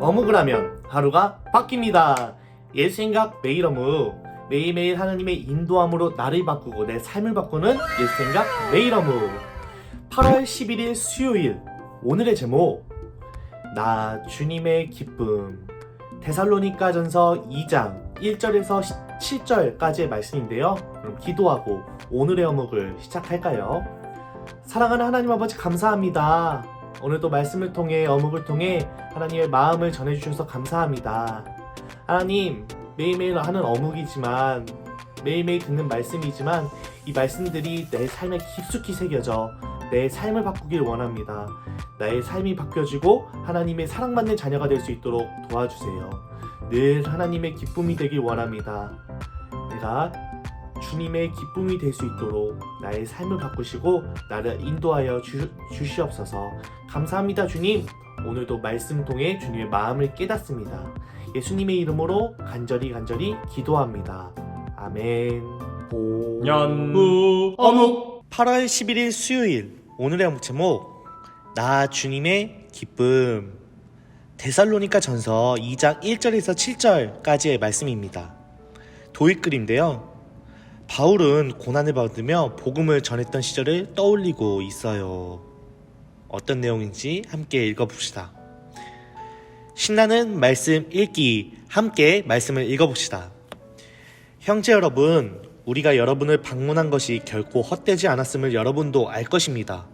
어묵을 하면 하루가 바뀝니다. 옛 생각 매일 어묵. 매일매일 하나님의 인도함으로 나를 바꾸고 내 삶을 바꾸는 옛 생각 매일 어묵. 8월 11일 수요일. 오늘의 제목. 나 주님의 기쁨. 데살로니가 전서 2장 1절에서 7절까지의 말씀인데요. 그럼 기도하고 오늘의 어묵을 시작할까요? 사랑하는 하나님 아버지 감사합니다. 오늘도 말씀을 통해 어묵을 통해 하나님의 마음을 전해주셔서 감사합니다. 하나님 매일매일 하는 어묵이지만 매일매일 듣는 말씀이지만 이 말씀들이 내 삶에 깊숙이 새겨져 내 삶을 바꾸길 원합니다. 나의 삶이 바뀌어지고 하나님의 사랑받는 자녀가 될 수 있도록 도와주세요. 늘 하나님의 기쁨이 되길 원합니다. 내가 주님의 기쁨이 될 수 있도록 나의 삶을 바꾸시고 나를 인도하여 주, 주시옵소서. 감사합니다, 주님. 오늘도 말씀 통해 주님의 마음을 깨닫습니다. 예수님의 이름으로 간절히 간절히 기도합니다. 아멘. 오. 연무 어묵 8월 11일 수요일 오늘의 어묵 제목 나 주님의 기쁨 데살로니가 전서 2장 1절에서 7절까지의 말씀입니다. 도입글인데요. 바울은 고난을 받으며 복음을 전했던 시절을 떠올리고 있어요. 어떤 내용인지 함께 읽어봅시다. 신나는 말씀 읽기 함께 말씀을 읽어봅시다. 형제 여러분, 우리가 여러분을 방문한 것이 결코 헛되지 않았음을 여러분도 알 것입니다.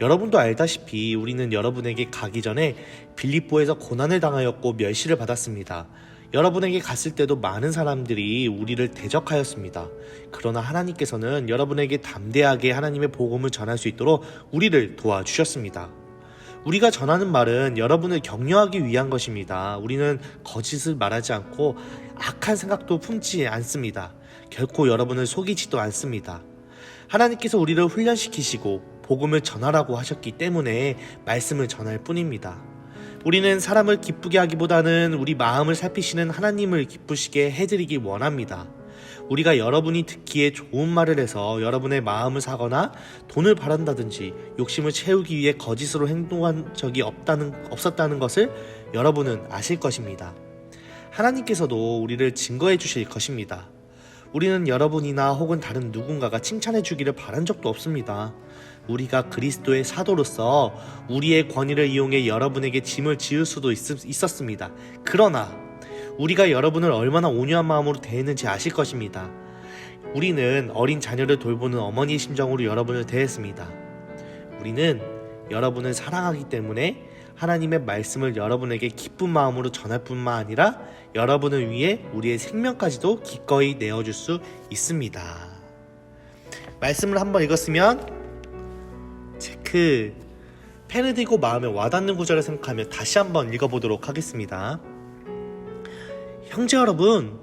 여러분도 알다시피 우리는 여러분에게 가기 전에 빌립보에서 고난을 당하였고 멸시를 받았습니다. 여러분에게 갔을 때도 많은 사람들이 우리를 대적하였습니다. 그러나 하나님께서는 여러분에게 담대하게 하나님의 복음을 전할 수 있도록 우리를 도와주셨습니다. 우리가 전하는 말은 여러분을 격려하기 위한 것입니다. 우리는 거짓을 말하지 않고 악한 생각도 품지 않습니다. 결코 여러분을 속이지도 않습니다. 하나님께서 우리를 훈련시키시고 복음을 전하라고 하셨기 때문에 말씀을 전할 뿐입니다. 우리는 사람을 기쁘게 하기보다는 우리 마음을 살피시는 하나님을 기쁘시게 해드리기 원합니다. 우리가 여러분이 듣기에 좋은 말을 해서 여러분의 마음을 사거나 돈을 바란다든지 욕심을 채우기 위해 거짓으로 행동한 적이 없다는, 없었다는 것을 여러분은 아실 것입니다. 하나님께서도 우리를 증거해 주실 것입니다. 우리는 여러분이나 혹은 다른 누군가가 칭찬해 주기를 바란 적도 없습니다. 우리가 그리스도의 사도로서 우리의 권위를 이용해 여러분에게 짐을 지을 수도 있, 있었습니다. 그러나 우리가 여러분을 얼마나 온유한 마음으로 대했는지 아실 것입니다. 우리는 어린 자녀를 돌보는 어머니의 심정으로 여러분을 대했습니다. 우리는 여러분을 사랑하기 때문에 하나님의 말씀을 여러분에게 기쁜 마음으로 전할 뿐만 아니라 여러분을 위해 우리의 생명까지도 기꺼이 내어줄 수 있습니다. 말씀을 한번 읽었으면 펜을 들고 마음에 와닿는 구절을 생각하며 다시 한번 읽어보도록 하겠습니다. 형제 여러분,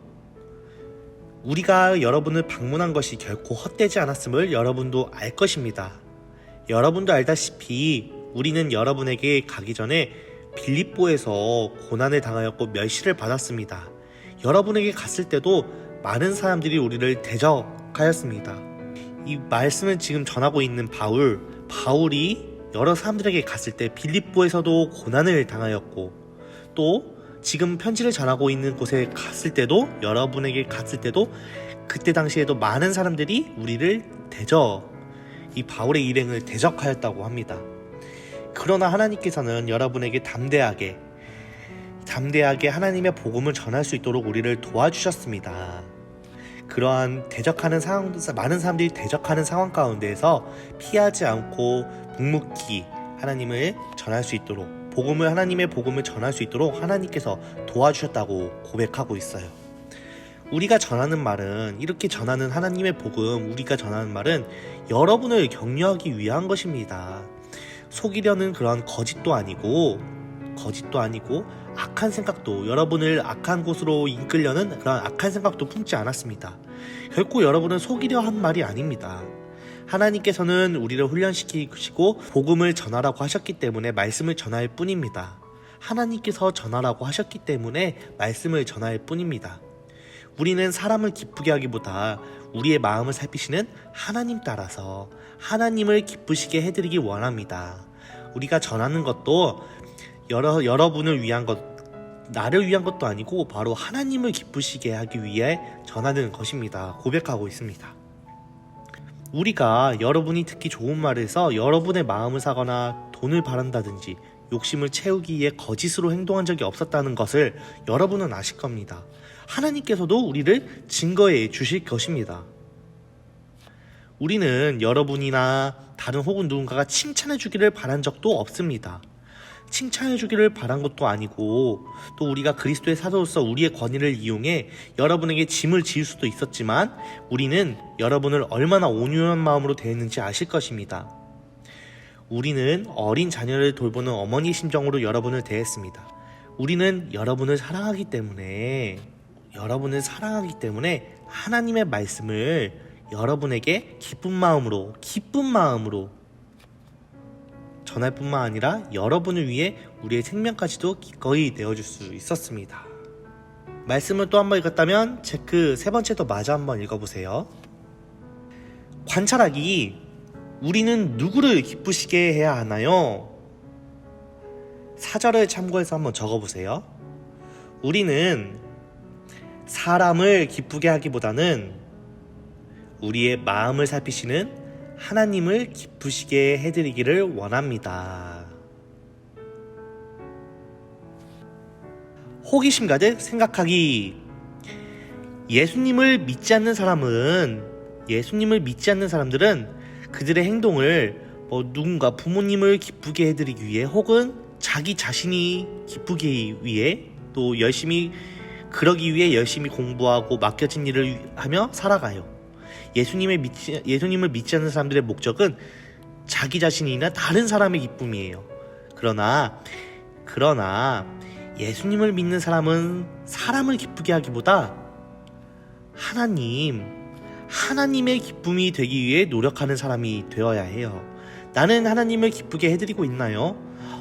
우리가 여러분을 방문한 것이 결코 헛되지 않았음을 여러분도 알 것입니다. 여러분도 알다시피 우리는 여러분에게 가기 전에 빌립보에서 고난을 당하였고 멸시를 받았습니다. 여러분에게 갔을 때도 많은 사람들이 우리를 대적하였습니다. 이 말씀을 지금 전하고 있는 바울, 바울이 여러 사람들에게 갔을 때 빌립보에서도 고난을 당하였고 또 지금 편지를 전하고 있는 곳에 갔을 때도 여러분에게 갔을 때도 그때 당시에도 많은 사람들이 우리를 대적 이 바울의 일행을 대적하였다고 합니다. 그러나 하나님께서는 여러분에게 담대하게 담대하게 하나님의 복음을 전할 수 있도록 우리를 도와주셨습니다. 그러한 대적하는 상황, 많은 사람들이 대적하는 상황 가운데에서 피하지 않고 묵묵히 하나님을 전할 수 있도록 복음을 하나님의 복음을 전할 수 있도록 하나님께서 도와주셨다고 고백하고 있어요. 우리가 전하는 말은 이렇게 전하는 하나님의 복음, 우리가 전하는 말은 여러분을 격려하기 위한 것입니다. 속이려는 그런 거짓도 아니고 거짓도 아니고 악한 생각도 여러분을 악한 곳으로 이끌려는 그런 악한 생각도 품지 않았습니다. 결코 여러분을 속이려 한 말이 아닙니다. 하나님께서는 우리를 훈련시키시고 복음을 전하라고 하셨기 때문에 말씀을 전할 뿐입니다. 하나님께서 전하라고 하셨기 때문에 말씀을 전할 뿐입니다. 우리는 사람을 기쁘게 하기보다 우리의 마음을 살피시는 하나님 따라서 하나님을 기쁘시게 해드리기 원합니다. 우리가 전하는 것도 여러, 여러분을 위한 것, 나를 위한 것도 아니고 바로 하나님을 기쁘시게 하기 위해 전하는 것입니다. 고백하고 있습니다. 우리가 여러분이 듣기 좋은 말을 해서 여러분의 마음을 사거나 돈을 바란다든지 욕심을 채우기 위해 거짓으로 행동한 적이 없었다는 것을 여러분은 아실 겁니다. 하나님께서도 우리를 증거해 주실 것입니다. 우리는 여러분이나 다른 혹은 누군가가 칭찬해 주기를 바란 적도 없습니다. 칭찬해 주기를 바란 것도 아니고 또 우리가 그리스도의 사도로서 우리의 권위를 이용해 여러분에게 짐을 지을 수도 있었지만 우리는 여러분을 얼마나 온유한 마음으로 대했는지 아실 것입니다. 우리는 어린 자녀를 돌보는 어머니 심정으로 여러분을 대했습니다. 우리는 여러분을 사랑하기 때문에 여러분을 사랑하기 때문에 하나님의 말씀을 여러분에게 기쁜 마음으로 기쁜 마음으로 전할 뿐만 아니라 여러분을 위해 우리의 생명까지도 기꺼이 내어줄 수 있었습니다. 말씀을 또 한 번 읽었다면 체크 세 번째도 마저 한번 읽어보세요. 관찰하기 우리는 누구를 기쁘시게 해야 하나요? 사절을 참고해서 한번 적어보세요. 우리는 사람을 기쁘게 하기보다는 우리의 마음을 살피시는 하나님을 기쁘시게 해드리기를 원합니다. 호기심 가득 생각하기. 예수님을 믿지 않는 사람은, 예수님을 믿지 않는 사람들은 그들의 행동을 뭐 누군가 부모님을 기쁘게 해드리기 위해 혹은 자기 자신이 기쁘기 위해 또 열심히 그러기 위해 열심히 공부하고 맡겨진 일을 하며 살아가요. 예수님의 믿지, 예수님을 믿지 않는 사람들의 목적은 자기 자신이나 다른 사람의 기쁨이에요. 그러나, 그러나, 예수님을 믿는 사람은 사람을 기쁘게 하기보다 하나님, 하나님의 기쁨이 되기 위해 노력하는 사람이 되어야 해요. 나는 하나님을 기쁘게 해드리고 있나요?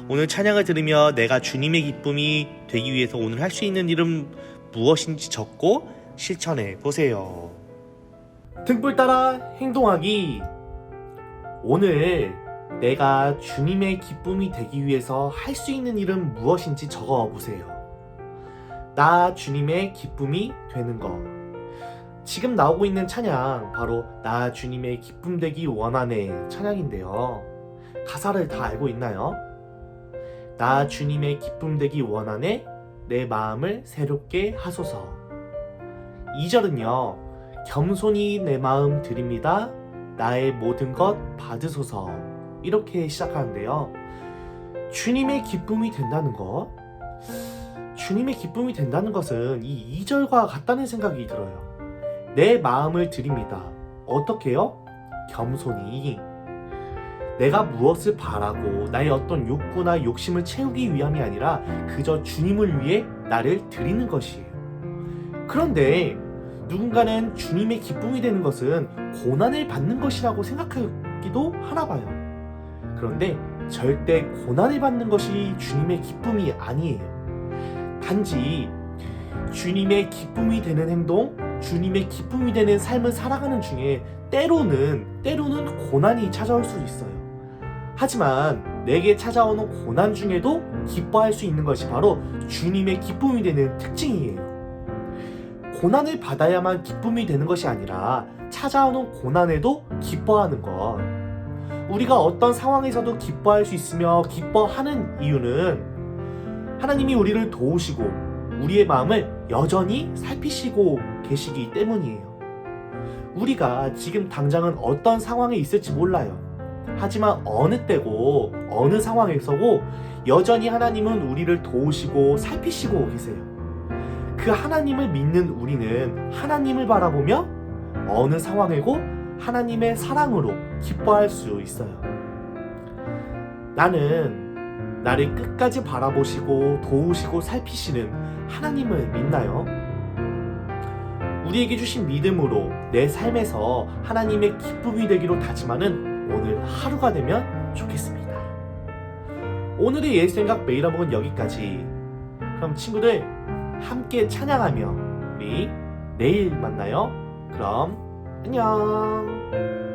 오늘 찬양을 들으며 내가 주님의 기쁨이 되기 위해서 오늘 할 수 있는 일은 무엇인지 적고 실천해 보세요. 등불 따라 행동하기. 오늘 내가 주님의 기쁨이 되기 위해서 할 수 있는 일은 무엇인지 적어 보세요. 나 주님의 기쁨이 되는 것. 지금 나오고 있는 찬양 바로 나 주님의 기쁨 되기 원하네 찬양인데요. 가사를 다 알고 있나요? 나 주님의 기쁨 되기 원하네 내 마음을 새롭게 하소서. 2절은요. 겸손히 내 마음 드립니다. 나의 모든 것 받으소서. 이렇게 시작하는데요. 주님의 기쁨이 된다는 것. 주님의 기쁨이 된다는 것은 이 2절과 같다는 생각이 들어요. 내 마음을 드립니다. 어떻게요? 겸손히. 내가 무엇을 바라고 나의 어떤 욕구나 욕심을 채우기 위함이 아니라 그저 주님을 위해 나를 드리는 것이에요. 그런데 누군가는 주님의 기쁨이 되는 것은 고난을 받는 것이라고 생각하기도 하나 봐요. 그런데 절대 고난을 받는 것이 주님의 기쁨이 아니에요. 단지 주님의 기쁨이 되는 행동, 주님의 기쁨이 되는 삶을 살아가는 중에 때로는 때로는 고난이 찾아올 수 있어요. 하지만 내게 찾아오는 고난 중에도 기뻐할 수 있는 것이 바로 주님의 기쁨이 되는 특징이에요. 고난을 받아야만 기쁨이 되는 것이 아니라 찾아오는 고난에도 기뻐하는 것. 우리가 어떤 상황에서도 기뻐할 수 있으며 기뻐하는 이유는 하나님이 우리를 도우시고 우리의 마음을 여전히 살피시고 계시기 때문이에요. 우리가 지금 당장은 어떤 상황에 있을지 몰라요. 하지만 어느 때고 어느 상황에서고 여전히 하나님은 우리를 도우시고 살피시고 계세요. 그 하나님을 믿는 우리는 하나님을 바라보며 어느 상황이고 하나님의 사랑으로 기뻐할 수 있어요. 나는 나를 끝까지 바라보시고 도우시고 살피시는 하나님을 믿나요? 우리에게 주신 믿음으로 내 삶에서 하나님의 기쁨이 되기로 다짐하는 오늘 하루가 되면 좋겠습니다. 오늘의 예수 생각 매일 한복은 여기까지. 그럼 친구들 함께 찬양하며 우리 내일 만나요. 그럼 안녕.